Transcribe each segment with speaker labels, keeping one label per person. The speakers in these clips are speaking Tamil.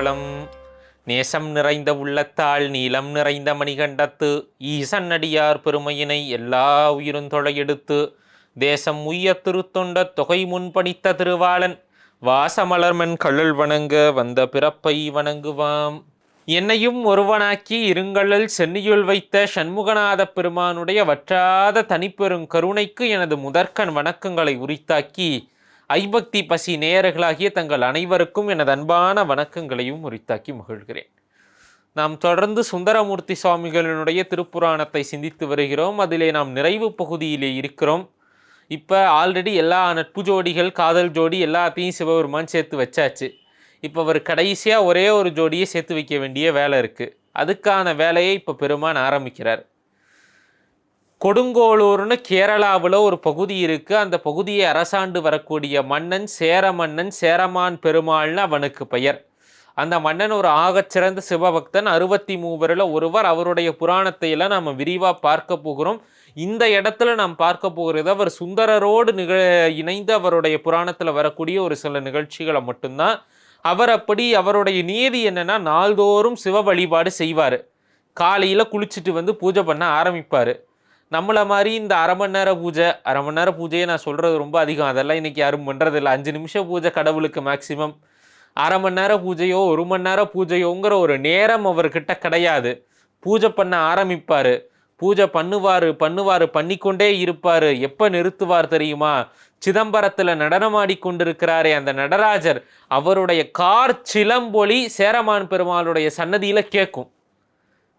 Speaker 1: பலம் நேசம் நிறைந்த உள்ளத்தால் நீலம் நிறைந்த மணிகண்டத்து ஈசன் அடியார் பெருமையினை எல்லா உயிரும் தொலையெடுத்து தேசம் உய்ய திருத்தொண்ட தொகை முன்பணித்த திருவாளன் வாசமலர்மன் கழல் வணங்க வந்த பிறப்பை வணங்குவாம். என்னையும் ஒருவனாக்கி இருங்கலில் சென்னியுள் வைத்த சண்முகநாத பெருமானுடைய வற்றாத தனிப்பெரும் கருணைக்கு எனது முதற்கண் வணக்கங்களை உரித்தாக்கி ஐபக்தி பசி நேயர்களாகிய தங்கள் அனைவருக்கும் எனது அன்பான வணக்கங்களையும் உரித்தாக்கி மகிழ்கிறேன். நாம் தொடர்ந்து சுந்தரமூர்த்தி சுவாமிகளினுடைய திருப்புராணத்தை சிந்தித்து வருகிறோம். அதிலே நாம் நிறைவு பகுதியிலே இருக்கிறோம். இப்போ ஆல்ரெடி எல்லா நட்பு ஜோடிகள் காதல் ஜோடி எல்லாத்தையும் சிவபெருமான் சேர்த்து வச்சாச்சு. இப்போ அவர் கடைசியாக ஒரே ஒரு ஜோடியை சேர்த்து வைக்க வேண்டிய வேலை இருக்குது அதுக்கான வேலையை இப்போ பெருமான் ஆரம்பிக்கிறார். கொடுங்கோளூர்னு கேரளாவில் ஒரு பகுதி இருக்குது அந்த பகுதியை அரசாண்டு வரக்கூடிய மன்னன் சேர மன்னன் சேரமான் பெருமாள்னு அவனுக்கு பெயர். அந்த மன்னன் ஒரு ஆகச்சிறந்த சிவபக்தன். அறுபத்தி மூவரில் ஒருவர் அவருடைய புராணத்தை எல்லாம் நாம் விரிவாக பார்க்க போகிறோம். இந்த இடத்துல நாம் பார்க்க போகிறது அவர் சுந்தரரோடு நிக இணைந்து அவருடைய புராணத்தில் வரக்கூடிய ஒரு சில நிகழ்ச்சிகளை மட்டும்தான். அவர் அப்படி அவருடைய நீதி என்னென்னா நாள்தோறும் சிவ வழிபாடு செய்வார். காலையில் குளிச்சுட்டு வந்து பூஜை பண்ண ஆரம்பிப்பார். நம்மளை மாதிரி இந்த அரை மணி நேர பூஜை அரை மணி நேர பூஜையை நான் சொல்கிறது ரொம்ப அதிகம். அதெல்லாம் இன்றைக்கி யாரும் பண்ணுறதில்ல அஞ்சு நிமிஷம் பூஜை கடவுளுக்கு மேக்சிமம் அரை மணி நேர பூஜையோ ஒரு மணி நேர பூஜையோங்கிற ஒரு நேரம் அவர்கிட்ட கிடையாது. பூஜை பண்ண ஆரம்பிப்பார். பூஜை பண்ணுவார் பண்ணுவார் பண்ணிக்கொண்டே இருப்பார். எப்போ நிறுத்துவார் தெரியுமா? சிதம்பரத்தில் நடனமாடி கொண்டிருக்கிறாரே அந்த நடராஜர். அவருடைய கார் சிலம்பொலி சேரமான் பெருமாளுடைய சன்னதியில் கேட்கும்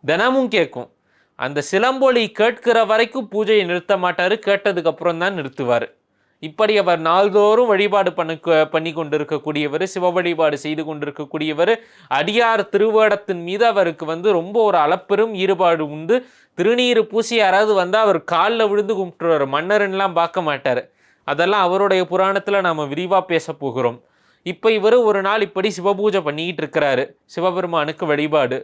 Speaker 1: தினமும் கேட்கும் அந்த சிலம்பொலி கேட்கிற வரைக்கும் பூஜையை நிறுத்த மாட்டார். கேட்டதுக்கு அப்புறம் தான் நிறுத்துவார். இப்படி அவர் நாள்தோறும் வழிபாடு பண்ண பண்ணி கொண்டிருக்கக்கூடியவர் சிவ வழிபாடு செய்து கொண்டிருக்கக்கூடியவர் அடியார் திருவேடத்தின் மீது அவருக்கு வந்து ரொம்ப ஒரு அளப்பெரும் ஈடுபாடு உண்டு. திருநீர் பூசி யாராவது வந்தால் அவர் காலில் விழுந்து கும்பிட்டுருவார். மன்னர்லாம் பார்க்க மாட்டார். அதெல்லாம் அவருடைய புராணத்தில் நாம் விரிவாக பேச போகிறோம். இப்போ இவர் ஒரு நாள் இப்படி சிவபூஜை பண்ணிக்கிட்டு இருக்கிறாரு. சிவபெருமானுக்கு வழிபாடு.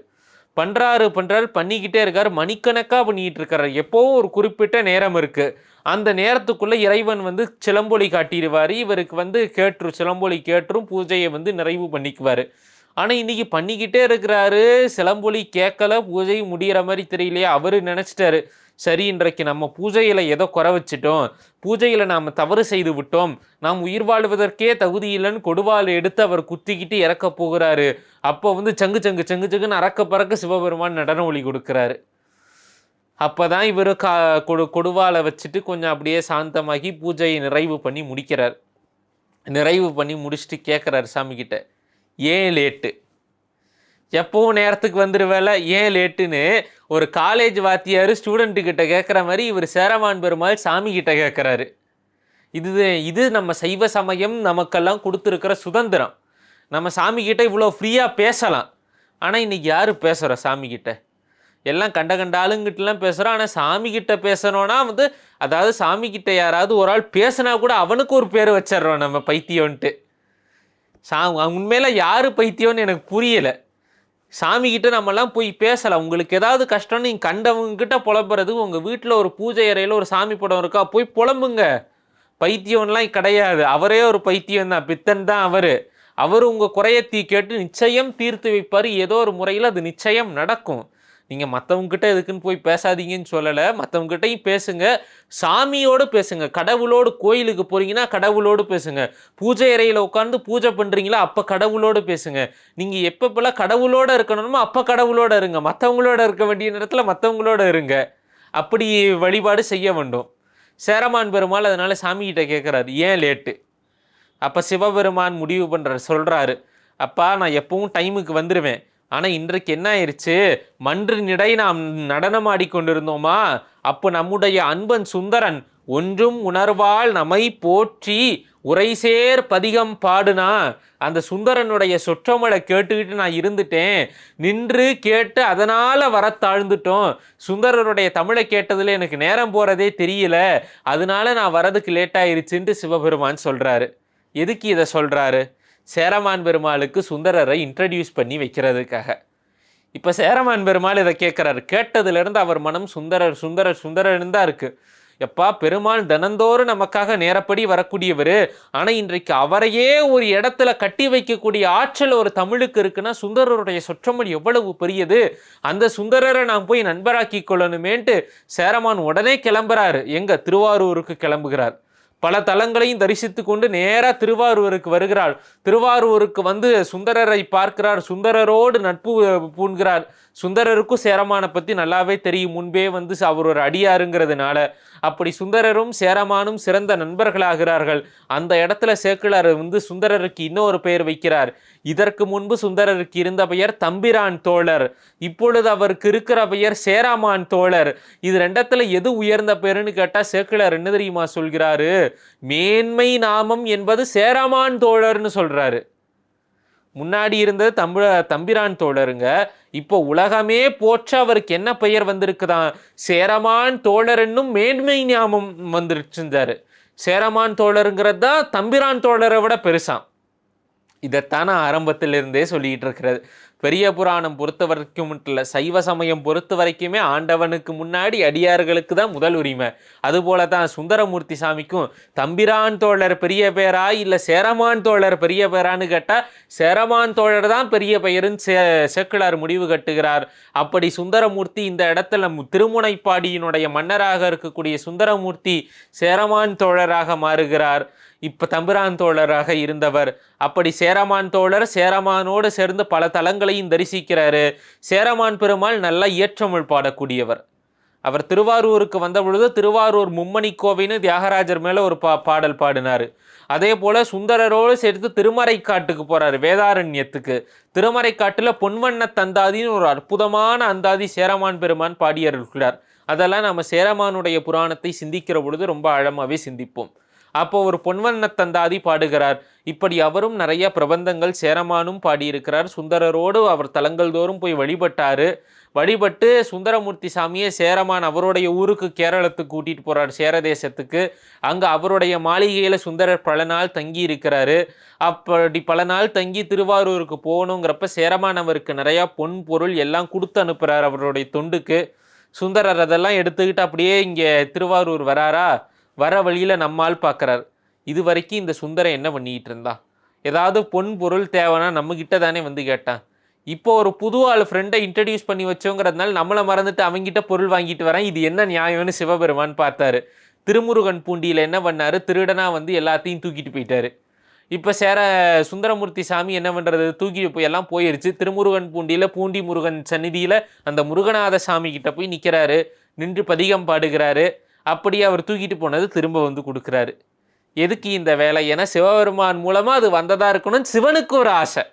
Speaker 1: பண்ணுறாரு பண்ணுறாரு பண்ணிக்கிட்டே இருக்கார். மணிக்கணக்காக பண்ணிக்கிட்டு இருக்காரு. எப்போவும் ஒரு குறிப்பிட்ட நேரம் இருக்குது அந்த நேரத்துக்குள்ளே இறைவன் வந்து சிலம்பொலி காட்டிடுவார். இவருக்கு வந்து கேட்டுரு சிலம்பொலி கேட்டுரும் பூஜையை வந்து நிறைவு பண்ணிக்குவார். ஆனால் இன்றைக்கி பண்ணிக்கிட்டே இருக்கிறாரு. சிலம்பொலி கேட்கல பூஜை முடிகிற மாதிரி தெரியலையே. அவர் நினச்சிட்டாரு. சரி இன்றைக்கு நம்ம பூஜையில் ஏதோ குறை வச்சிட்டோம். பூஜையில் நாம் தவறு செய்து விட்டோம். நாம் உயிர் வாழ்வதற்கே தகுதி இல்லைன்னு கொடுவாள் எடுத்து அவர் குத்திக்கிட்டு இறக்க போகிறாரு. அப்போ வந்து சங்கு சங்கு சங்கு சங்குன்னு அறக்க பறக்க சிவபெருமான் நடன ஒளி கொடுக்குறாரு. அப்போ தான் இவர் கா கொடு கொடுவாளை வச்சுட்டு கொஞ்சம் அப்படியே சாந்தமாகி பூஜையை நிறைவு பண்ணி முடிக்கிறார். நிறைவு பண்ணி முடிச்சுட்டு கேட்குறாரு சாமிக்கிட்ட ஏன் லேட்டு? எப்பவும் நேரத்துக்கு வந்துடுவேல ஏன் லேட்டுன்னு? ஒரு காலேஜ் வாத்தியார் ஸ்டூடெண்ட்டுக்கிட்ட கேட்குற மாதிரி இவர் சேரமான் பெருமாள் சாமி கிட்ட கேட்குறாரு இது இது நம்ம சைவ சமயம் நமக்கெல்லாம் கொடுத்துருக்கிற சுதந்திரம். நம்ம சாமிக்கிட்ட இவ்வளோ ஃப்ரீயாக பேசலாம். ஆனால் இன்றைக்கி யார் பேசுகிறோம் சாமிக்கிட்ட எல்லாம் கண்ட கண்ட ஆளுங்கிட்டலாம் பேசுகிறோம் ஆனால் சாமிக்கிட்ட பேசணும்னா வந்து அதாவது சாமிக்கிட்ட யாராவது ஒரு ஆள் பேசினா கூட அவனுக்கு ஒரு பேர் வச்சிடுறோம் நம்ம பைத்தியம்ன்ட்டு. சா உண்மையில் யார் பைத்தியம்னு எனக்கு புரியலை. சாமிக்கிட்ட நம்மலாம் போய் பேசலாம் உங்களுக்கு ஏதாவது கஷ்டம்னு நீங்கள் கண்டவங்ககிட்ட புலம்புறது உங்கள் வீட்டில் ஒரு பூஜை அறையில் ஒரு சாமி படம் இருக்கா போய் புலம்புங்க. பைத்தியம்லாம் கிடையாது. அவரே ஒரு பைத்தியம் தான். பித்தன் தான் அவர். அவர் உங்கள் குறையத்தீ கேட்டு நிச்சயம் தீர்த்து வைப்பார். ஏதோ ஒரு முறையில் அது நிச்சயம் நடக்கும். நீங்கள் மற்றவங்ககிட்ட எதுக்குன்னு போய் பேசாதீங்கன்னு சொல்லலை. மற்றவங்ககிட்டையும் பேசுங்க. சாமியோடு பேசுங்க. கடவுளோடு கோயிலுக்கு போகிறீங்கன்னா கடவுளோடு பேசுங்க. பூஜை அறையில் உட்காந்து பூஜை பண்ணுறீங்களா அப்போ கடவுளோடு பேசுங்க. நீங்கள் எப்பப்பெல்லாம் கடவுளோடு இருக்கணுமோ அப்போ கடவுளோட இருங்க. மற்றவங்களோட இருக்க வேண்டிய நேரத்தில் மற்றவங்களோட இருங்க. அப்படி வழிபாடு செய்ய வேண்டும். சேரமான் பெருமாள் அதனால் சாமிகிட்ட கேட்குறாரு ஏன் லேட்டு? அப்போ சிவபெருமான் முடிவு பண்ணுறாரு சொல்கிறாரு அப்பா நான் எப்பவும் டைமுக்கு வந்துடுவேன் ஆனால் இன்றைக்கு என்ன ஆயிடுச்சு மன்றினிடை நாம் நடனமாடி கொண்டிருந்தோமா? அப்போ நம்முடைய அன்பன் சுந்தரன் ஒன்றும் உணர்வால் நம்மை போற்றி உரைசேர் பதிகம் பாடுனா? அந்த சுந்தரனுடைய சொற்றமலை கேட்டுக்கிட்டு நான் இருந்துட்டேன். நின்று கேட்டு அதனால் வர தாழ்ந்துட்டோம். சுந்தரருடைய தமிழை கேட்டதில் எனக்கு நேரம் போகிறதே தெரியல. அதனால நான் வரதுக்கு லேட் ஆயிருச்சுன்ட்டு சிவபெருமான் சொல்கிறாரு எதுக்கு இதை சொல்கிறாரு சேரமான் பெருமாளுக்கு சுந்தரரை இன்ட்ரடியூஸ் பண்ணி வைக்கிறதுக்காக. இப்போ சேரமான் பெருமாள் இதை கேட்குறாரு. கேட்டதுலேருந்து அவர் மனம் சுந்தரர் சுந்தரர் சுந்தரர்னு தான் இருக்குது எப்பா பெருமாள் தினந்தோறும் நமக்காக நேரப்படி வரக்கூடியவர். ஆனால் இன்றைக்கு அவரையே ஒரு இடத்துல கட்டி வைக்கக்கூடிய ஆற்றல் ஒரு தமிழுக்கு இருக்குன்னா சுந்தரருடைய சொற்றமொழி எவ்வளவு பெரியது? அந்த சுந்தரரை நான் போய் நண்பராக்கி கொள்ளணுமேன்ட்டு சேரமான் உடனே கிளம்புறாரு. எங்கே? திருவாரூருக்கு கிளம்புகிறார். பல தலங்களையும் தரிசித்து கொண்டு நேராக திருவாரூருக்கு வருகிறாள். திருவாரூருக்கு வந்து சுந்தரரை பார்க்கிறார். சுந்தரரோடு நட்பு பூண்கிறார். சுந்தரருக்கும் சேரமான பற்றி நல்லாவே தெரியும். முன்பே வந்து அவர் ஒரு அடியாருங்கிறதுனால அப்படி சுந்தரரும் சேரமானும் சிறந்த நண்பர்களாகிறார்கள். அந்த இடத்துல சேக்கிழார் வந்து சுந்தரருக்கு இன்னொரு பெயர் வைக்கிறார். இதற்கு முன்பு சுந்தரருக்கு இருந்த பெயர் தம்பிரான் தோழர். இப்பொழுது அவருக்கு இருக்கிற பெயர் சேராமான் தோழர். இது ரெண்டத்தில் எது உயர்ந்த பெயருன்னு கேட்டால் சேக்கிழார் என்ன தெரியுமா சொல்கிறாரு? மேன்மை நாமம் என்பது சேராமான் தோழர்னு சொல்கிறாரு முன்னாடி இருந்தது தமிழ தம்பிரான் தோழருங்க. இப்போ உலகமே போற்ற அவருக்கு என்ன பெயர் வந்திருக்குதான் சேரமான் தோழர் என்னும் மேன்மை ஞாபம் வந்துருச்சுந்தாரு சேரமான் தோழருங்கிறது தான் தம்பிரான் தோழரை விட பெருசாம் இதைத்தான் நான் ஆரம்பத்திலிருந்தே சொல்லிகிட்டு இருக்கிறது. பெரிய புராணம் பொறுத்த வரைக்கும் மட்டும் இல்லை சைவ சமயம் பொறுத்த வரைக்குமே ஆண்டவனுக்கு முன்னாடி அடியார்களுக்கு தான் முதல் உரிமை. அதுபோல தான் சுந்தரமூர்த்தி சாமிக்கும் தம்பிரான் தோழர் பெரிய பேரா இல்லை சேரமான் தோழர் பெரிய பேரான்னு கேட்டால் சேரமான் தோழர் தான் பெரிய பெயருன்னு சே சேக்கிழார் முடிவு கட்டுகிறார். அப்படி சுந்தரமூர்த்தி இந்த இடத்துல திருமுனைப்பாடியினுடைய மன்னராக இருக்கக்கூடிய சுந்தரமூர்த்தி சேரமான் தோழராக மாறுகிறார். இப்போ தம்பிரான் தோழராக இருந்தவர். அப்படி சேரமான் தோழர் சேரமானோடு சேர்ந்து பல தலங்களையும் தரிசிக்கிறாரு. சேரமான் பெருமாள் நல்ல இயற்றமிழ் பாடக்கூடியவர். அவர் திருவாரூருக்கு வந்த பொழுது திருவாரூர் மும்மணி கோவின்னு தியாகராஜர் மேலே ஒரு பா பாடல் பாடினார். அதே போல் சுந்தரரோடு சேர்த்து திருமறைக்காட்டுக்கு போகிறார் வேதாரண்யத்துக்கு. திருமறைக்காட்டில் பொன்வண்ண தந்தாதின்னு ஒரு அற்புதமான அந்தாதி சேரமான் பெருமான் பாடியிருக்கிறார் அதெல்லாம் நம்ம சேரமானுடைய புராணத்தை சிந்திக்கிற பொழுது ரொம்ப ஆழமாகவே சிந்திப்போம். அப்போ ஒரு பொன்வண்ண தந்தாதி பாடுகிறார். இப்படி அவரும் நிறைய பிரபந்தங்கள் சேரமானும் பாடியிருக்கிறார். சுந்தரரோடு அவர் தலங்கள் தோறும் போய் வழிபட்டார். வழிபட்டு சுந்தரமூர்த்தி சாமியை சேரமான் அவருடைய ஊருக்கு கேரளத்துக்கு கூட்டிகிட்டு போகிறார் சேரதேசத்துக்கு. அங்கே அவருடைய மாளிகையில் சுந்தரர் பல நாள் தங்கி இருக்கிறாரு அப்படி பல நாள் தங்கி திருவாரூருக்கு போகணுங்கிறப்ப சேரமான் அவருக்கு நிறையா பொன் பொருள் எல்லாம் கொடுத்து அனுப்புகிறார் அவருடைய தொண்டுக்கு. சுந்தரர் அதெல்லாம் எடுத்துக்கிட்டு அப்படியே இங்கே திருவாரூர் வராரா? வர வழியில் நம்மால் பார்க்குறார். இது வரைக்கும் இந்த சுந்தரம் என்ன பண்ணிக்கிட்டு இருந்தா? ஏதாவது பொன் பொருள் தேவைன்னா நம்மக்கிட்ட தானே வந்து கேட்டான். இப்போ ஒரு புது ஆள் ஃப்ரெண்டை இன்ட்ரடியூஸ் பண்ணி வச்சோங்கிறதுனால நம்மளை மறந்துட்டு அவங்ககிட்ட பொருள் வாங்கிட்டு வரேன். இது என்ன நியாயம்னு சிவபெருமான் பார்த்தாரு. திருமுருகன் பூண்டியில் என்ன பண்ணாரு? திருடனாக வந்து எல்லாத்தையும் தூக்கிட்டு போயிட்டாரு. இப்போ சேர சுந்தரமூர்த்தி சாமி என்ன பண்ணுறது தூக்கி போய் எல்லாம் போயிருச்சு. திருமுருகன் பூண்டியில் பூண்டி முருகன் சந்நிதியில் அந்த முருகநாத சாமி கிட்ட போய் நிற்கிறாரு நின்று பதிகம் பாடுகிறாரு. அப்படி அவர் தூக்கிட்டு போனது திரும்ப வந்து கொடுக்குறாரு. எதுக்கு இந்த வேலை? ஏன்னா சிவபெருமான் மூலமாக அது வந்ததாக இருக்கணும்னு சிவனுக்கு ஒரு ஆசை.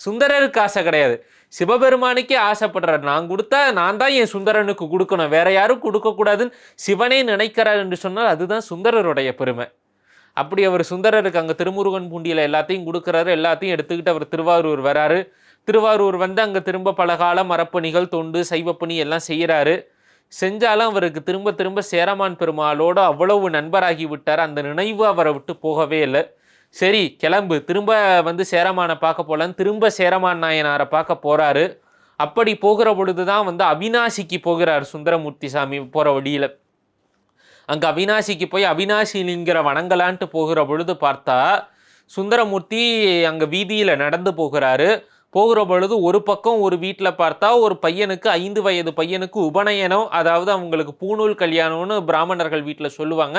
Speaker 1: சுந்தரருக்கு ஆசை கிடையாது. சிவபெருமானுக்கே ஆசைப்படுறார். நான் கொடுத்தா நான் தான் என் சுந்தரனுக்கு கொடுக்கணும். வேற யாரும் கொடுக்கக்கூடாதுன்னு சிவனே நினைக்கிறார் என்று சொன்னால் அதுதான் சுந்தரருடைய பெருமை. அப்படி அவர் சுந்தரருக்கு அங்கே திருமுருகன் பூண்டியில் எல்லாத்தையும் கொடுக்குறாரு. எல்லாத்தையும் எடுத்துக்கிட்டு அவர் திருவாரூர் வராரு. திருவாரூர் வந்து அங்கே திரும்ப பலகால மரப்பணிகள் தொண்டு சைவப்பணி எல்லாம் செய்கிறாரு செஞ்சாலும் அவருக்கு திரும்ப திரும்ப சேரமான் பெருமாளோடு அவ்வளவு நண்பராகி விட்டார். அந்த நினைவு அவரை விட்டு போகவே இல்லை. சரி கிளம்பு. திரும்ப வந்து சேரமானை பார்க்க போகலான்னு திரும்ப சேரமான் நாயனாரை பார்க்க போகிறாரு அப்படி போகிற பொழுது தான் வந்து அவினாசிக்கு போகிறார் சுந்தரமூர்த்தி சாமி போகிற வழியில். அங்கே அவினாசிக்கு போய் அவினாசிலிங்கிற வணங்கலான்ட்டு போகிற பொழுது பார்த்தா சுந்தரமூர்த்தி அங்கே வீதியில் நடந்து போகிறாரு. போகிற பொழுது ஒரு பக்கம் ஒரு வீட்டில் பார்த்தா ஒரு பையனுக்கு ஐந்து வயது பையனுக்கு உபநயனம் அதாவது அவங்களுக்கு பூநூல் கல்யாணம்னு பிராமணர்கள் வீட்டில் சொல்லுவாங்க.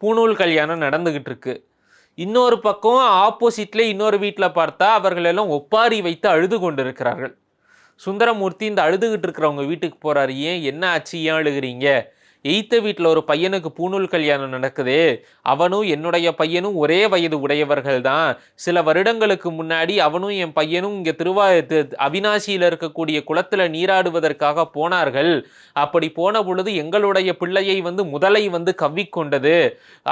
Speaker 1: பூநூல் கல்யாணம் நடந்துக்கிட்டு இருக்கு. இன்னொரு பக்கம் ஆப்போசிட்டில் இன்னொரு வீட்டில் பார்த்தா அவர்கள் எல்லாம் ஒப்பாரி வைத்து அழுது கொண்டிருக்கிறார்கள். சுந்தரமூர்த்தி இந்த அழுதுகிட்டு இருக்கிறவங்க வீட்டுக்கு போகிறாரு ஏன்? என்ன ஆச்சு? ஏன் அழுகிறீங்க? எய்த்த வீட்டில் ஒரு பையனுக்கு பூணூல் கல்யாணம் நடக்குது. அவனும் என்னுடைய பையனும் ஒரே வயது உடையவர்கள் தான் சில வருடங்களுக்கு முன்னாடி அவனும் என் பையனும் இங்கே திருவா அவினாசியில் இருக்கக்கூடிய குளத்தில் நீராடுவதற்காக போனார்கள். அப்படி போன பொழுது எங்களுடைய பிள்ளையை வந்து முதலை வந்து கவ்விக்கொண்டது.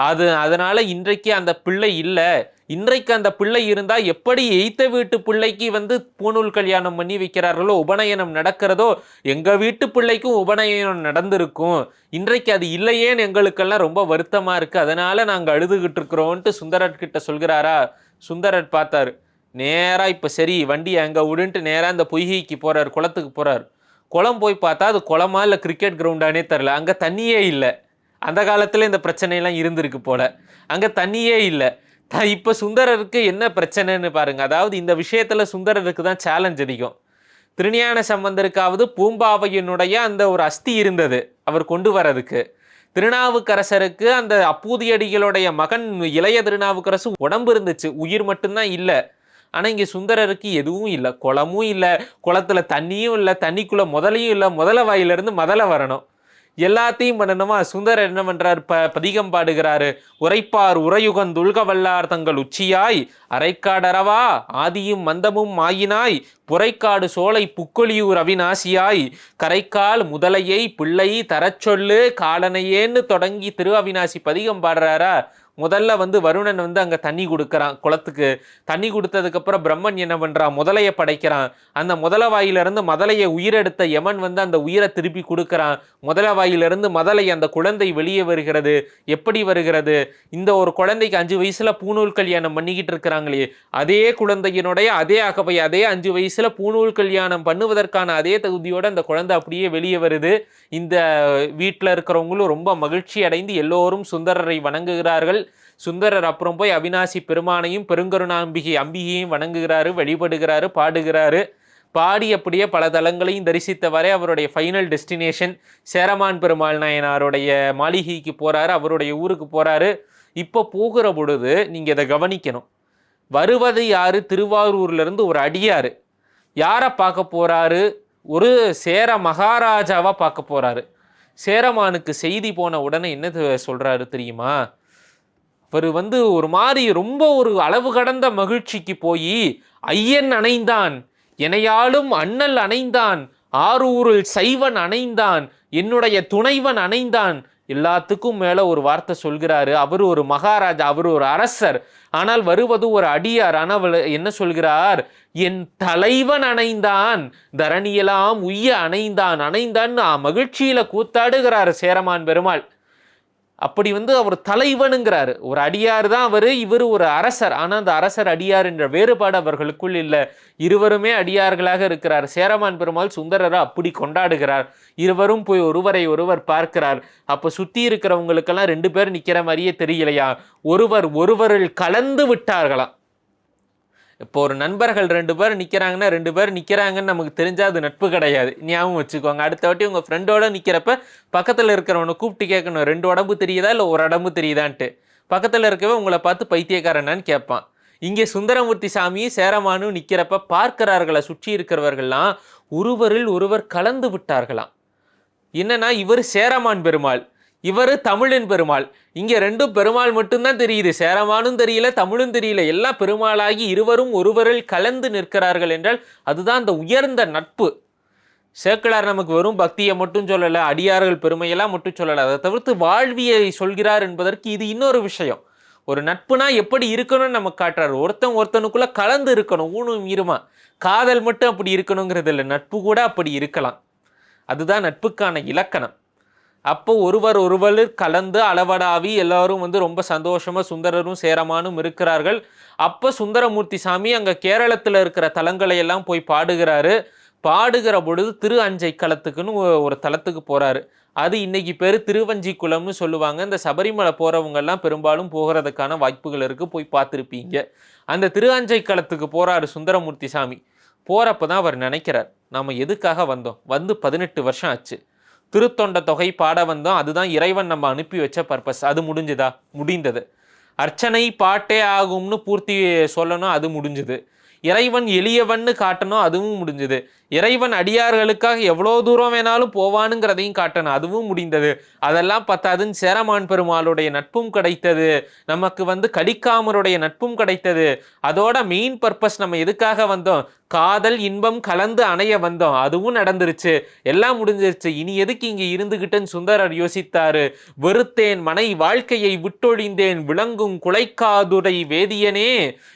Speaker 1: அது அதனால் இன்றைக்கு அந்த பிள்ளை இல்லை. இன்றைக்கு அந்த பிள்ளை இருந்தால் எப்படி எய்த்த வீட்டு பிள்ளைக்கு வந்து பூநூல் கல்யாணம் பண்ணி வைக்கிறார்களோ உபநயனம் நடக்கிறதோ எங்கள் வீட்டு பிள்ளைக்கும் உபநயனம் நடந்திருக்கும். இன்றைக்கு அது இல்லையேன்னு எங்களுக்கெல்லாம் ரொம்ப வருத்தமாக இருக்குது அதனால் நாங்கள் அழுதுகிட்டு இருக்கிறோன்ட்டு சுந்தரர் கிட்ட சொல்கிறாரா? சுந்தரர் பார்த்தார். நேராக இப்போ சரி வண்டி அங்கே விடுன்ட்டு நேராக அந்த பொய்கைக்கு போகிறார் குளத்துக்கு போகிறார் குளம் போய் பார்த்தா அது குளமா இல்லை கிரிக்கெட் கிரவுண்டானே தெரில அங்கே தண்ணியே இல்லை. அந்த காலத்தில் இந்த பிரச்சனையெல்லாம் இருந்திருக்கு போல. அங்கே தண்ணியே இல்லை. இப்போ சுந்தரருக்கு என்ன பிரச்சனைன்னு பாருங்க. அதாவது இந்த விஷயத்துல சுந்தரருக்கு தான் சேலஞ்ச் அதிகம். திருஞான சம்பந்தருக்காவது பூம்பாவையினுடைய அந்த ஒரு அஸ்தி இருந்தது அவர் கொண்டு வரதுக்கு. திருநாவுக்கரசருக்கு அந்த அப்பூதியடிகளுடைய மகன் இளைய திருநாவுக்கரசு உடம்பு இருந்துச்சு. உயிர் மட்டும்தான் இல்லை. ஆனால் இங்கே சுந்தரருக்கு எதுவும் இல்லை. குளமும் இல்லை. குளத்தில் தண்ணியும் இல்லை. தண்ணிக்குள்ளே முதலையும் இல்லை. முதல வாயிலிருந்து முதல வரணும். எல்லாத்தையும் பண்ணணுமா? சுந்தரர் என்ன பண்றார்? ப பதிகம் பாடுகிறாரு. உரைப்பார் உரையுகந்துல்க வல்லார் தங்கள் உச்சியாய் அரைக்காடரவா ஆதியும் மந்தமும் மாயினாய் புரைக்காடு சோலை புக்கொழியூர் அவிநாசியாய் கரைக்கால் முதலையை பிள்ளை தரச்சொல்லு காலனையேன்னு தொடங்கி திரு அவிநாசி பதிகம் பாடுறாரா? முதல்ல வந்து வருணன் வந்து அங்கே தண்ணி கொடுக்குறான் குளத்துக்கு. தண்ணி கொடுத்ததுக்கப்புறம் பிரம்மன் என்ன பண்ணுறான் முதலையை படைக்கிறான். அந்த முதல வாயிலிருந்து முதலையை உயிரெடுத்த யமன் வந்து அந்த உயிரை திருப்பி கொடுக்குறான். முதல வாயிலிருந்து முதலை அந்த குழந்தை வெளியே வருகிறது. எப்படி வருகிறது? இந்த ஒரு குழந்தைக்கு அஞ்சு வயசில் பூநூல் கல்யாணம் பண்ணிக்கிட்டு இருக்கிறாங்களே. அதே குழந்தையினுடைய அதே அகவை அதே அஞ்சு வயசில் பூநூல் கல்யாணம் பண்ணுவதற்கான அதே தகுதியோடு அந்த குழந்தை அப்படியே வெளியே வருது. இந்த வீட்டில் இருக்கிறவங்களும் ரொம்ப மகிழ்ச்சி அடைந்து எல்லோரும் சுந்தரரை வணங்குகிறார்கள். சுந்தரர் அப்புறம் போய் அவினாசி பெருமானையும் பெருங்கருணாம்பிகை அம்பிகையும் வணங்குகிறாரு வழிபடுகிறாரு பாடுகிறாரு. பாடி அப்படியே பல தலங்களையும் தரிசித்தவரை அவருடைய ஃபைனல் டெஸ்டினேஷன் சேரமான் பெருமாள் நாயனாருடைய மாளிகைக்கு போகிறாரு அவருடைய ஊருக்கு போகிறாரு இப்போ போகிற பொழுது நீங்கள் இதை கவனிக்கணும். வருவது யார்? திருவாரூர்லேருந்து ஒரு அடியார். யாரை பார்க்க போகிறாரு ஒரு சேர மகாராஜாவாக பார்க்க போறாரு. சேரமானுக்கு செய்தி போன உடனே என்னது சொல்கிறாரு தெரியுமா? அவர் வந்து ஒரு மாதிரி ரொம்ப ஒரு அளவு கடந்த மகிழ்ச்சிக்கு போய் ஐயன் அணைந்தான் எனையாளும் அண்ணல் அணைந்தான் ஆரூரில் சைவன் அணைந்தான் என்னுடைய துணைவன் அணைந்தான். எல்லாத்துக்கும் மேலே ஒரு வார்த்தை சொல்கிறாரு. அவர் ஒரு மகாராஜா அவர் ஒரு அரசர். ஆனால் வருவது ஒரு அடியார். ஆனால் என்ன சொல்கிறார்? என் தலைவன் அணைந்தான் தரணியெல்லாம் உய்ய அணைந்தான் அணைந்தான். மகிழ்ச்சியில் கூத்தாடுகிறார் சேரமான் பெருமாள். அப்படி வந்து அவர் தலைவனுங்கிறாரு. ஒரு அடியார் தான் அவர் இவர் ஒரு அரசர். ஆனால் அந்த அரசர் அடியார் என்ற வேறுபாடு அவர்களுக்குள் இல்லை. இருவருமே அடியார்களாக இருக்கிறார். சேரமான் பெருமாள் சுந்தரரை அப்படி கொண்டாடுகிறார். இருவரும் போய் ஒருவரை ஒருவர் பார்க்கிறார். அப்போ சுற்றி இருக்கிறவங்களுக்கெல்லாம் ரெண்டு பேர் நிற்கிற மாதிரியே தெரியலையா? ஒருவர் ஒருவரில் கலந்து விட்டார்களாம். இப்போ ஒரு நண்பர்கள் ரெண்டு பேர் நிற்கிறாங்கன்னா ரெண்டு பேர் நிற்கிறாங்கன்னு நமக்கு தெரிஞ்சால் அது நட்பு கிடையாது. ஞாபகம் வச்சுக்கோங்க. அடுத்த வாட்டி உங்கள் ஃப்ரெண்டோட நிற்கிறப்ப பக்கத்தில் இருக்கிறவனை கூப்பிட்டு கேட்கணும். ரெண்டு உடம்பு தெரியுதா இல்லை ஒரு உடம்பு தெரியுதான்ட்டு. பக்கத்தில் இருக்கவே உங்களை பார்த்து பைத்தியக்காரனான்னு கேட்பான். இங்கே சுந்தரமூர்த்தி சாமியும் சேரமானும் நிற்கிறப்ப பார்க்கிறார்களை சுற்றி இருக்கிறவர்கள்லாம் ஒருவரில் ஒருவர் கலந்து விட்டார்களாம். என்னன்னா இவர் சேரமான் பெருமாள். இவர் தமிழின் பெருமாள். இங்கே ரெண்டும் பெருமாள் மட்டும்தான் தெரியுது. சேரமானும் தெரியல தமிழும் தெரியல. எல்லா பெருமாளாகி இருவரும் ஒருவரில் கலந்து நிற்கிறார்கள் என்றால் அதுதான் அந்த உயர்ந்த நட்பு. சேக்கலார் நமக்கு வெறும் பக்தியை மட்டும் சொல்லலை அடியார்கள் பெருமையெல்லாம் மட்டும் சொல்லலை. அதை தவிர்த்து வாழ்வியை சொல்கிறார் என்பதற்கு இது இன்னொரு விஷயம். ஒரு நட்புனா எப்படி இருக்கணும்னு நமக்கு காட்டுறாரு. ஒருத்தன் ஒருத்தனுக்குள்ள கலந்து இருக்கணும் ஊனும் ஈருமா. காதல் மட்டும் அப்படி இருக்கணுங்கிறது இல்லை நட்பு கூட அப்படி இருக்கலாம். அதுதான் நட்புக்கான இலக்கணம். அப்போ ஒருவர் ஒருவர் கலந்து அளவடாவி எல்லாரும் வந்து ரொம்ப சந்தோஷமாக சுந்தரரும் சேரமானும் இருக்கிறார்கள். அப்போ சுந்தரமூர்த்தி சாமி அங்கே கேரளத்தில் இருக்கிற தலங்களை எல்லாம் போய் பாடுகிறாரு. பாடுகிற பொழுது திரு அஞ்சை களத்துக்குன்னு ஒரு தலத்துக்கு போகிறாரு அது இன்றைக்கி பேர் திருவஞ்சி குளம்னு சொல்லுவாங்க. இந்த சபரிமலை போகிறவங்கெல்லாம் பெரும்பாலும் போகிறதுக்கான வாய்ப்புகள் இருக்குது போய் பார்த்துருப்பீங்க. அந்த திரு அஞ்சை களத்துக்கு போகிறாரு சுந்தரமூர்த்தி சாமி போகிறப்ப தான் அவர் நினைக்கிறார். நாம் எதுக்காக வந்தோம்? வந்து பதினெட்டு வருஷம் ஆச்சு. திருத்தொண்ட தொகை பாட வந்தோம். அதுதான் இறைவன் நம்ம அனுப்பி வச்ச பர்பஸ் அது முடிஞ்சுதா? முடிந்தது. அர்ச்சனை பாட்டே ஆகும்னு பூர்த்தி சொல்லணும் அது முடிஞ்சுது. இறைவன் எளியவன்னு காட்டணும் அதுவும் முடிஞ்சுது. இறைவன் அடியார்களுக்காக எவ்வளோ தூரம் வேணாலும் போவானுங்கிறதையும் காட்டணும். அதுவும் முடிந்தது. அதெல்லாம் பத்தாதுன்னு சேரமான் பெருமாளுடைய நட்பும் கிடைத்தது. நமக்கு வந்து கடிக்காமருடைய நட்பும் கிடைத்தது. அதோட மெயின் பர்பஸ் நம்ம எதுக்காக வந்தோம்? காதல் இன்பம் கலந்து அணைய வந்தோம். அதுவும் நடந்துருச்சு. எல்லாம் முடிஞ்சிருச்சு. இனி எதுக்கு இங்கே இருந்துகிட்டுன்னு சுந்தரர் யோசித்தாரு? வெறுத்தேன் மனை வாழ்க்கையை விட்டொழிந்தேன். விளங்கும் குலைக்காதுரை வேதியனே.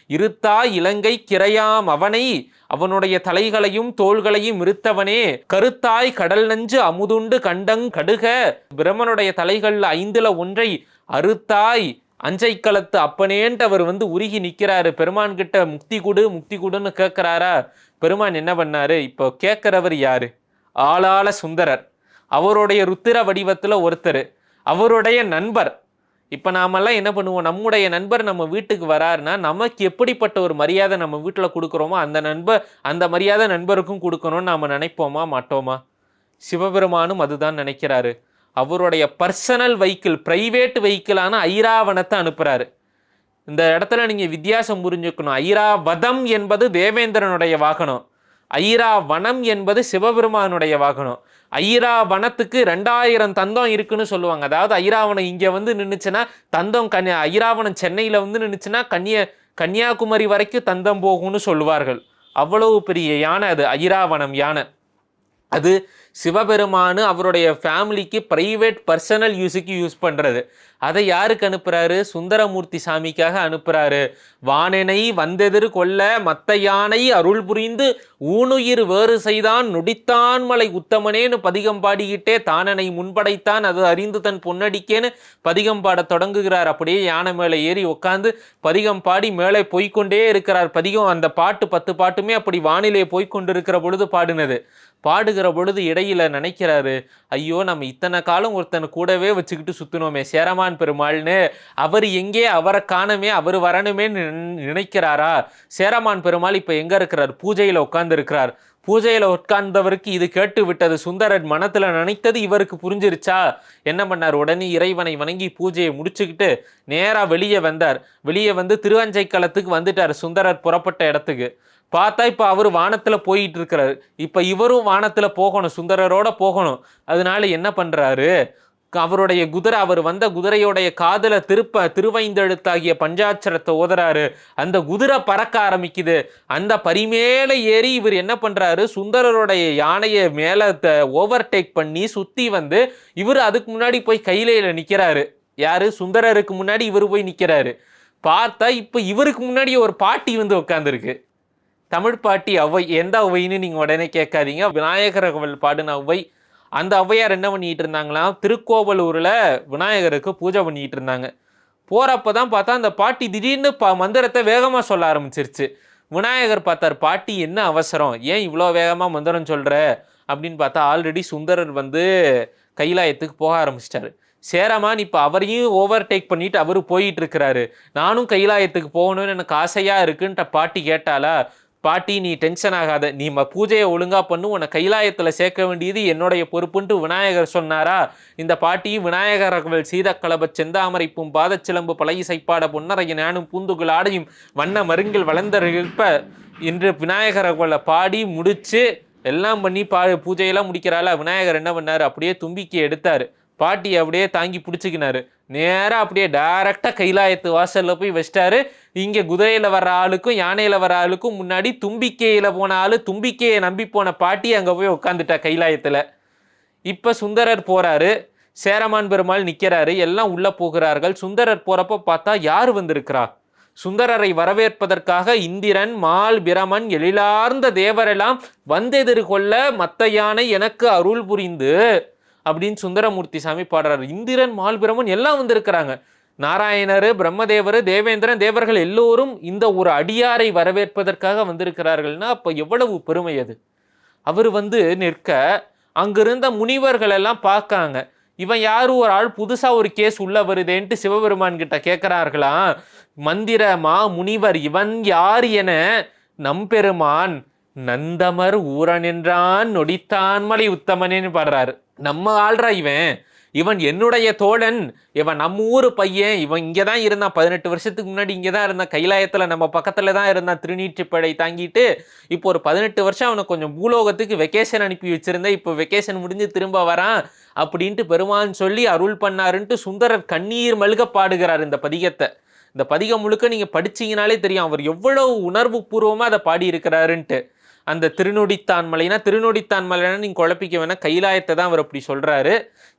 Speaker 1: இருத்தா இலங்கை கிரையாம் அவனை அவனுடைய தலைகளையும் தோள்களையும் இருத்தவனே கருத்தாய் கடல் நஞ்சு அமுதுண்டு கண்டங் கடுக பிரம்மனுடைய தலைகள்ல ஐந்துல ஒன்றை அறுத்தாய் அஞ்சைக்களத்து அப்பனேன்ட்டு அவர் வந்து உருகி நிற்கிறாரு பெருமான் கிட்ட முக்தி குடு முக்தி குடுன்னு கேட்குறாரா பெருமான் என்ன பண்ணாரு? இப்போ கேட்குறவர் யாரு? ஆளாள சுந்தரர். அவருடைய ருத்திர வடிவத்தில் ஒருத்தர். அவருடைய நண்பர். இப்போ நாமெல்லாம் என்ன பண்ணுவோம்? நம்முடைய நண்பர் நம்ம வீட்டுக்கு வராருன்னா நமக்கு எப்படிப்பட்ட ஒரு மரியாதை நம்ம வீட்டில் கொடுக்குறோமோ அந்த நண்பர் அந்த மரியாதை நண்பருக்கும் கொடுக்கணும்னு நாம் நினைப்போமா மாட்டோமா? சிவபெருமானும் அதுதான் நினைக்கிறாரு. அவருடைய பர்சனல் வெஹிக்கிள் ப்ரைவேட் வெஹிக்கிளான ஐராவணத்தை அனுப்புகிறாரு இந்த இடத்துல நீங்கள் வித்தியாசம் புரிஞ்சுக்கணும். ஐராவதம் என்பது தேவேந்திரனுடைய வாகனம். ஐராவனம் என்பது சிவபெருமானுடைய வாகனம். ஐராவனத்துக்கு ரெண்டாயிரம் தந்தம் இருக்குன்னு சொல்லுவாங்க. அதாவது ஐராவணம் இங்கே வந்து நின்றுச்சுன்னா தந்தம் கன்யா ஐராவணம் சென்னையில் வந்து நின்றுச்சுன்னா கன்னிய கன்னியாகுமரி வரைக்கும் தந்தம் போகும்னு சொல்லுவார்கள். அவ்வளவு பெரிய யானை அது ஐராவனம் யானை. அது சிவபெருமானு அவருடைய ஃபேமிலிக்கு ப்ரைவேட் பர்சனல் யூஸுக்கு யூஸ் பண்ணுறது அதை யாருக்கு அனுப்புகிறாரு சுந்தரமூர்த்தி சாமிக்காக அனுப்புகிறாரு வானெனை வந்தெதிர் கொல்ல மத்த யானை அருள் புரிந்து ஊனுயிர் வேறு செய்தான் நொடித்தான் மலை உத்தமனேன்னு பதிகம் பாடிக்கிட்டே தானனை முன்படைத்தான் அது அறிந்து தன் பொன்னடிக்கேன்னு பதிகம் பாட தொடங்குகிறார். அப்படியே யானை மேலே ஏறி உட்காந்து பதிகம் பாடி மேலே போய்க்கொண்டே இருக்கிறார். பதிகம் அந்த பாட்டு பத்து பாட்டுமே அப்படி வானிலே போய்க்கொண்டிருக்கிற பொழுது பாடினது. பாடுகிற பொழுது இடையில நினைக்கிறாரு ஐயோ நம்ம இத்தனை காலம் ஒருத்தனை கூடவே வச்சுக்கிட்டு சுத்தினோமே சேரமான் பெருமாள்னு. அவர் எங்கே அவரை காணமே அவர் வரணுமே நினைக்கிறாரா? சேரமான் பெருமாள் இப்போ எங்க இருக்கிறார்? பூஜையில உட்கார்ந்து இருக்கிறார் பூஜையில உட்கார்ந்தவருக்கு இது கேட்டு விட்டது. சுந்தரர் மனத்துல நினைத்தது இவருக்கு புரிஞ்சிருச்சா? என்ன பண்ணார்? உடனே இறைவனை வணங்கி பூஜையை முடிச்சுக்கிட்டு நேராக வெளியே வந்தார். வெளியே வந்து திருவஞ்சைக்களத்துக்கு வந்துட்டார் சுந்தரர் புறப்பட்ட இடத்துக்கு. பார்த்தா இப்போ அவர் வானத்தில் போயிட்டு இருக்கிறாரு இப்போ இவரும் வானத்தில் போகணும் சுந்தரரோட போகணும். அதனால என்ன பண்ணுறாரு அவருடைய குதிரை அவர் வந்த குதிரையோடைய காதல திருப்ப திருவைந்தெழுத்தாகிய பஞ்சாட்சரத்தை ஓதுறாரு. அந்த குதிரை பறக்க ஆரம்பிக்குது. அந்த பரிமேல ஏறி இவர் என்ன பண்றாரு? சுந்தரருடைய யானையை மேல ஓவர்டேக் பண்ணி சுத்தி வந்து இவர் அதுக்கு முன்னாடி போய் கையில நிக்கிறாரு. யாரு? சுந்தரருக்கு முன்னாடி இவர் போய் நிக்கிறாரு. பார்த்தா இப்போ இவருக்கு முன்னாடி ஒரு பாட்டி வந்து உட்காந்துருக்கு தமிழ் பாட்டி அவை எந்த அவைன்னு நீங்கள் உடனே கேட்காதீங்க. விநாயகர் கோவில் பாடின அவை அந்த ஔவையார் என்ன பண்ணிட்டு இருந்தாங்கன்னா திருக்கோவலூரில் விநாயகருக்கு பூஜை பண்ணிட்டு இருந்தாங்க. போகிறப்ப தான் பார்த்தா அந்த பாட்டி திடீர்னு ப மந்திரத்தை வேகமாக சொல்ல ஆரம்பிச்சிருச்சு. விநாயகர் பார்த்தார் பாட்டி என்ன அவசரம்? ஏன் இவ்வளோ வேகமாக மந்திரம் சொல்கிற அப்படின்னு பார்த்தா ஆல்ரெடி சுந்தரர் வந்து கைலாயத்துக்கு போக ஆரம்பிச்சிட்டாரு. சேரமான் இப்போ அவரையும் ஓவர் டேக் பண்ணிட்டு அவரு போயிட்டு இருக்கிறாரு. நானும் கைலாயத்துக்கு போகணும்னு எனக்கு ஆசையாக இருக்குன்ட்ட பாட்டி கேட்டாலா பாட்டி நீ டென்ஷன் ஆகாத. நீ ம பூஜையை ஒழுங்காக பண்ணு. உன்னை கைலாயத்தில் சேர்க்க வேண்டியது என்னுடைய பொறுப்புன்ட்டு விநாயகர் சொன்னாரா? இந்த பாட்டியும் விநாயகர்கள் சீதக்கலப செந்தாமரைப்பும் பாதச்சிலம்பு பழைய சைப்பாட பொன்னரைய நானும் பூந்துகள் ஆடையும் வண்ண மருங்கில் வளர்ந்திருப்ப இன்று விநாயகர்களை பாடி முடிச்சு எல்லாம் பண்ணி பா பூஜையெல்லாம் முடிக்கிறாள்? விநாயகர் என்ன பண்ணார்? அப்படியே தும்பிக்கை எடுத்தார். பாட்டி அப்படியே தாங்கி பிடிச்சிக்கினாரு. நேராக அப்படியே டைரக்டாக கைலாயத்து வாசலில் போய் வச்சிட்டாரு. இங்கே குதிரையில் வர்ற ஆளுக்கும் யானையில் வர ஆளுக்கும் முன்னாடி தும்பிக்கையில் போன ஆள் தும்பிக்கையை நம்பி போன பாட்டி அங்கே போய் உட்காந்துட்டா கைலாயத்தில். இப்போ சுந்தரர் போகிறாரு சேரமான் பெருமாள் நிற்கிறாரு எல்லாம் உள்ளே போகிறார்கள். சுந்தரர் போகிறப்ப பார்த்தா யார் வந்திருக்கிறா? சுந்தரரை வரவேற்பதற்காக இந்திரன் மால் பிரமன் எழிலார்ந்த தேவரெல்லாம் வந்தெதிர்கொள்ள மத்த யானை எனக்கு அருள் புரிந்து அப்படின்னு சுந்தரமூர்த்தி சாமி பாடுறாரு. இந்திரன் மால்பிரமன் எல்லாம் வந்திருக்கிறாங்க. நாராயணர் பிரம்மதேவர் தேவேந்திரன் தேவர்கள் எல்லோரும் இந்த ஒரு அடியாரை வரவேற்பதற்காக வந்திருக்கிறார்கள்னா அப்போ எவ்வளவு பெருமை அது? அவர் வந்து நிற்க அங்கிருந்த முனிவர்கள் எல்லாம் பார்க்காங்க. இவன் யார்? ஒரு ஆள் புதுசாக ஒரு கேஸ் உள்ள வருதேன்ட்டு சிவபெருமான் கிட்ட கேட்கிறார்களா மந்திரமா முனிவர் இவன் யார் என நம்பெருமான் நந்தமர் ஊரனின்றான் நொடித்தான் மலை உத்தமனேன்னு பாடுறாரு. நம்ம ஆள்றா இவன். இவன் என்னுடைய தோழன். இவன் நம்ம ஊர் பையன். இவன் இங்கே தான் இருந்தான். பதினெட்டு வருஷத்துக்கு முன்னாடி இங்கே தான் இருந்தான். கைலாயத்தில் நம்ம பக்கத்தில் தான் இருந்தான். திருநீற்றுப்படை தாங்கிட்டு இப்போ ஒரு பதினெட்டு வருஷம் அவனை கொஞ்சம் பூலோகத்துக்கு வெக்கேஷன் அனுப்பி வச்சுருந்தேன். இப்போ வெக்கேஷன் முடிஞ்சு திரும்ப வரான் அப்படின்ட்டு பெருமான் சொல்லி அருள் பண்ணாருன்ட்டு சுந்தரர் கண்ணீர் மழுக பாடுகிறார் இந்த பதிகத்தை. இந்த பதிகம் முழுக்க நீங்கள் படிச்சிங்கனாலே தெரியும். அவர் எவ்வளவு உணர்வு பூர்வமாக அதை பாடி இருக்கிறாருன்ட்டு அந்த திருநொடித்தான் மலைனா திருநொடித்தான் மலைனா நீங்கள் குழப்பிக்க வேணால் கைலாயத்தை தான் அவர் அப்படி சொல்கிறாரு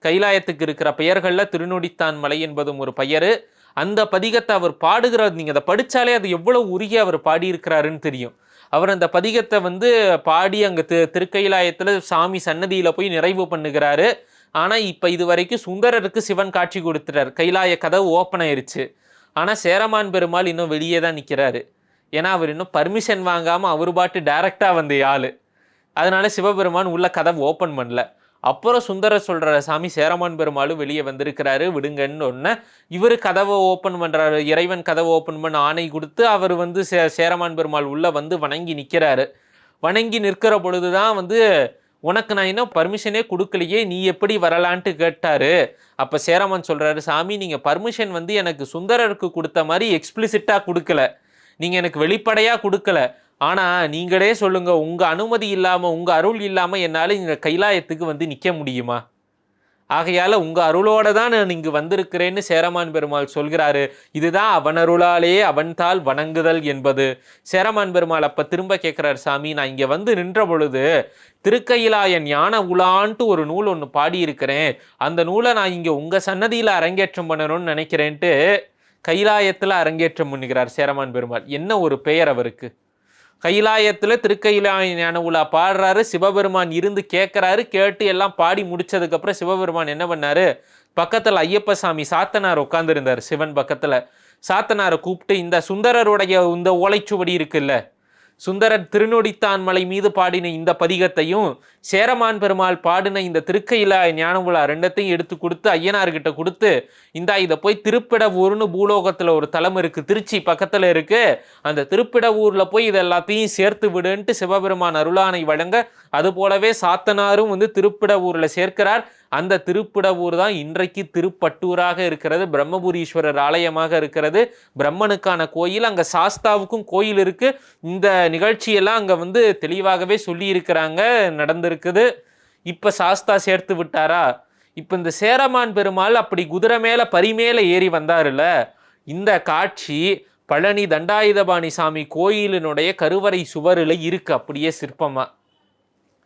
Speaker 1: கைலாயத்துக்கு இருக்கிற பெயர்களில் திருநொடித்தான் மலை என்பதும் ஒரு பெயர். அந்த பதிகத்தை அவர் பாடுகிறார். நீங்கள் அதை படித்தாலே அது எவ்வளோ உருகி அவர் பாடியிருக்கிறாருன்னு தெரியும். அவர் அந்த பதிகத்தை வந்து பாடி அங்கே திரு திருக்கைலாயத்தில் சாமி சன்னதியில் போய் நிறைவு பண்ணுகிறாரு. ஆனால் இப்போ இது வரைக்கும் சுந்தரருக்கு சிவன் காட்சி கொடுத்துட்டார். கைலாய கதவு ஓப்பன் ஆயிருச்சு. ஆனால் சேரமான் பெருமாள் இன்னும் வெளியே தான் நிற்கிறாரு ஏன்னா அவர் இன்னும் பர்மிஷன் வாங்காமல் அவர் பாட்டு டைரெக்டாக வந்த ஆள். அதனால சிவபெருமான் உள்ள கதவு ஓப்பன் பண்ணல. அப்புறம் சுந்தரர் சொல்கிற சாமி சேரமான் பெருமாளும் வெளியே வந்திருக்கிறாரு விடுங்கன்னு ஒன்று இவர் கதவை ஓப்பன் பண்ணுறாரு இறைவன் கதவை ஓப்பன் பண்ண ஆணை கொடுத்து அவர் வந்து சே சேரமான் பெருமாள் உள்ளே வந்து வணங்கி நிற்கிறாரு வணங்கி நிற்கிற பொழுது தான் வந்து உனக்கு நான் இன்னும் பர்மிஷனே கொடுக்கலையே நீ எப்படி வரலான்ட்டு கேட்டாரு. அப்போ சேரமான் சொல்கிறாரு சாமி நீங்கள் பர்மிஷன் வந்து எனக்கு சுந்தரருக்கு கொடுத்த மாதிரி எக்ஸ்பிளிசிட்டாக கொடுக்கல. நீங்கள் எனக்கு வெளிப்படையாக கொடுக்கல. ஆனால் நீங்களே சொல்லுங்கள் உங்கள் அனுமதி இல்லாமல் உங்கள் அருள் இல்லாமல் என்னால் இங்கே கைலாயத்துக்கு வந்து நிற்க முடியுமா? ஆகையால் உங்கள் அருளோட தான் நான் இங்கு வந்திருக்கிறேன்னு சேரமான் பெருமாள் சொல்கிறாரு. இதுதான் அவன் அருளாலே அவன்தால் வணங்குதல் என்பது. சேரமான் பெருமாள் அப்போ திரும்ப கேட்குறாரு சாமி நான் இங்கே வந்து நின்ற பொழுது திருக்கையிலாயன் ஞான உலான்ட்டு ஒரு நூல் ஒன்று பாடியிருக்கிறேன். அந்த நூலை நான் இங்கே உங்கள் சன்னதியில் அரங்கேற்றம் பண்ணணும்னு நினைக்கிறேன்ட்டு கைலாயத்தில் அரங்கேற்றம் பண்ணுகிறார் சேரமான் பெருமாள். என்ன ஒரு பெயர் அவருக்கு? கைலாயத்தில் திருக்கைலாய ஞான உலா பாடுறாரு சிவபெருமான் இருந்து கேட்குறாரு கேட்டு எல்லாம் பாடி முடிச்சதுக்கப்புறம் சிவபெருமான் என்ன பண்ணார்? பக்கத்தில் ஐயப்ப சாமி சாத்தனார் உட்காந்துருந்தார் சிவன் பக்கத்தில். சாத்தனாரை கூப்பிட்டு இந்த சுந்தரருடைய இந்த ஓலைச்சுவடி இருக்குல்ல சுந்தரர் திருநொடித்தான் மலை மீது பாடின இந்த பதிகத்தையும் சேரமான் பெருமாள் பாடின இந்த திருக்கையிலா ஞான ரெண்டத்தையும் எடுத்து கொடுத்து ஐயனார்கிட்ட கொடுத்து இந்தா இதை போய் திருப்பிடவூர்னு பூலோகத்தில் ஒரு தலம் இருக்குது திருச்சி பக்கத்தில் இருக்குது அந்த திருப்பிடவூரில் போய் இது எல்லாத்தையும் சேர்த்து விடுன்ட்டு சிவபெருமான் அருளானை வழங்க அது போலவே சாத்தனாரும் வந்து திருப்பிடவூரில் சேர்க்கிறார். அந்த திருப்பிடவூர் தான் இன்றைக்கு திருப்பட்டூராக இருக்கிறது. பிரம்மபுரீஸ்வரர் ஆலயமாக இருக்கிறது. பிரம்மனுக்கான கோயில் அங்கே சாஸ்தாவுக்கும் கோயில் இருக்குது இந்த நிகழ்ச்சியெல்லாம் அங்கே வந்து தெளிவாகவே சொல்லியிருக்கிறாங்க நடந்திருக்குது. இப்போ சாஸ்தா சேர்த்து விட்டாரா? இப்போ இந்த சேரமான் பெருமாள் அப்படி குதிரை மேலே பரிமேல ஏறி வந்தாருல்ல? இந்த காட்சி பழனி தண்டாயுதபாணி சாமி கோயிலினுடைய கருவறை சுவரில் இருக்குது அப்படியே சிற்பமாக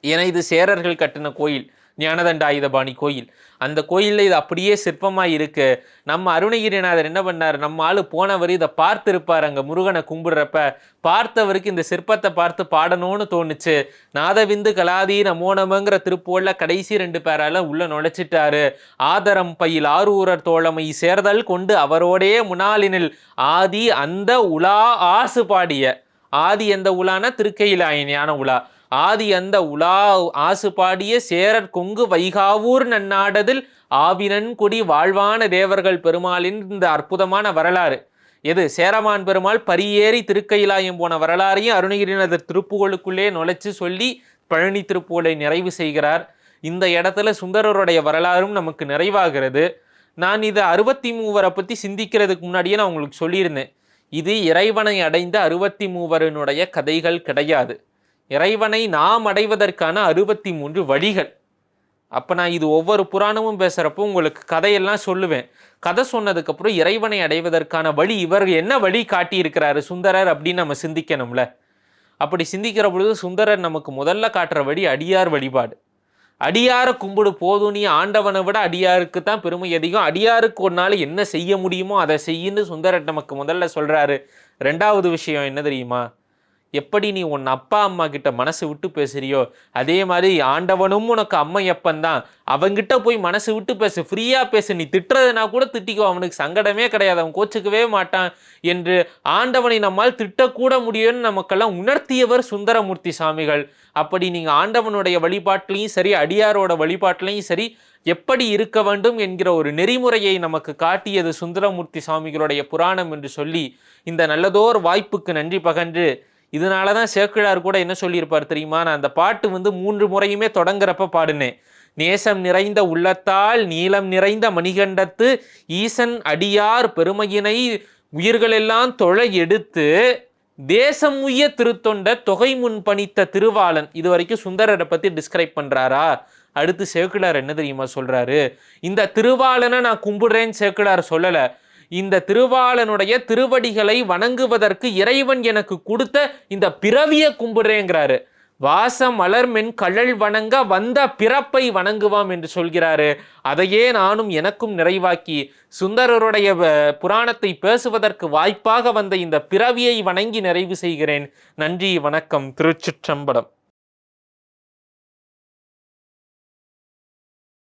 Speaker 1: ஏன்னா இது சேரர்கள் கட்டின கோயில் ஞானதண்டாயுதபாணி கோயில். அந்த கோயிலில் இது அப்படியே சிற்பமாக இருக்கு. நம்ம அருணகிரிநாதர் என்ன பண்ணார்? நம்ம ஆள் போனவர் இதை பார்த்துருப்பார் அங்கே முருகனை கும்பிடுறப்ப. பார்த்தவருக்கு இந்த சிற்பத்தை பார்த்து பாடணும்னு தோணுச்சு. நாதவிந்து கலாதி நமோனமங்கிற திருப்போல கடைசி ரெண்டு பேரால உள்ளே நுழைச்சிட்டாரு. ஆதரம் பயில் ஆரூரர் தோழமை சேர்தல் கொண்டு அவரோடே முனாலினில் ஆதி அந்த உலா ஆசு பாடிய. ஆதி எந்த உலானா? திருக்கையிலாயினியான உலா. ஆதி அந்த உலா ஆசுபாடிய சேரர் கொங்கு வைகாவூர் நன்னாடதில் ஆவினன்குடி வாழ்வான தேவர்கள் பெருமாளின் இந்த அற்புதமான வரலாறு. எது? சேரமான் பெருமாள் பரியேறி திருக்கையிலாயம் போன வரலாறையும் அருணகிரிநாதர் திருப்புகளுக்குள்ளே நுழைச்சு சொல்லி பழனி திருப்புகளை நிறைவு செய்கிறார். இந்த இடத்துல சுந்தரருடைய வரலாறும் நமக்கு நிறைவாகிறது. நான் இதை அறுபத்தி மூவரை பற்றி சிந்திக்கிறதுக்கு முன்னாடியே நான் உங்களுக்கு சொல்லியிருந்தேன். இது இறைவனை அடைந்த அறுபத்தி மூவரினுடைய கதைகள் கிடையாது. இறைவனை நாம் அடைவதற்கான அறுபத்தி மூன்று வழிகள். அப்போ நான் இது ஒவ்வொரு புராணமும் பேசுகிறப்போ உங்களுக்கு கதையெல்லாம் சொல்லுவேன். கதை சொன்னதுக்கப்புறம் இறைவனை அடைவதற்கான வழி இவர் என்ன வழி காட்டியிருக்கிறாரு சுந்தரர் அப்படின்னு நம்ம சிந்திக்கணும்ல. அப்படி சிந்திக்கிற பொழுது சுந்தரர் நமக்கு முதல்ல காட்டுற வழி அடியார் வழிபாடு. அடியார கும்பிடு போதும் நீ ஆண்டவனை விட அடியாருக்கு தான் பெருமை அதிகம். அடியாருக்கு ஒரு நாள் என்ன செய்ய முடியுமோ அதை செய்யுன்னு சுந்தரர் நமக்கு முதல்ல சொல்கிறாரு ரெண்டாவது விஷயம் என்ன தெரியுமா? எப்படி நீ உன் அப்பா அம்மா கிட்ட மனசு விட்டு பேசுறியோ அதே மாதிரி ஆண்டவனும் உனக்கு அம்மையப்பன் தான். அவங்கிட்ட போய் மனசு விட்டு பேசு ஃப்ரீயாக பேசு. நீ திட்டுறதுனா கூட திட்டிக்கோ அவனுக்கு சங்கடமே கிடையாது. அவன் கோச்சுக்கவே மாட்டான் என்று ஆண்டவனை நம்மால் திட்டக்கூட முடியும்னு நமக்கெல்லாம் உணர்த்தியவர் சுந்தரமூர்த்தி சாமிகள். அப்படி நீங்கள் ஆண்டவனுடைய வழிபாட்டிலையும் சரி அடியாரோட வழிபாட்டிலையும் சரி எப்படி இருக்க வேண்டும் என்கிற ஒரு நெறிமுறையை நமக்கு காட்டியது சுந்தரமூர்த்தி சாமிகளுடைய புராணம் என்று சொல்லி இந்த நல்லதோர் வாய்ப்புக்கு நன்றி பகன்று இதனால தான் சேக்கிழார் கூட என்ன சொல்லியிருப்பார் தெரியுமா? நான் அந்த பாட்டு வந்து மூன்று முறையுமே தொடங்குறப்ப பாடினேன். நேசம் நிறைந்த உள்ளத்தால் நீளம் நிறைந்த மணிகண்டத்து ஈசன் அடியார் பெருமையினை உயிர்களெல்லாம் தொலை எடுத்து தேசம் உய திருத்தொண்ட தொகை முன் பணித்த திருவாளன். இது வரைக்கும் சுந்தரரை பற்றி டிஸ்கிரைப் பண்ணுறாரா அடுத்து சேக்கிழார் என்ன தெரியுமா சொல்கிறாரு இந்த திருவாளனை நான் கும்பிடுறேன்னு சேக்கிழார் சொல்லலை. இந்த திருவாளனுடைய திருவடிகளை வணங்குவதற்கு இறைவன் எனக்கு கொடுத்த இந்த பிறவியை கும்பிடுறேங்கிறாரு. வாச மலர்மென் கழல் வணங்க வந்த பிறப்பை வணங்குவாம் என்று சொல்கிறாரு. அதையே நானும் எனக்கும் நிறைவாக்கி சுந்தரருடைய வ- புராணத்தை பேசுவதற்கு வாய்ப்பாக வந்த இந்த பிறவியை வணங்கி நிறைவு செய்கிறேன். நன்றி வணக்கம். திருச்சிற்றம்பலம்.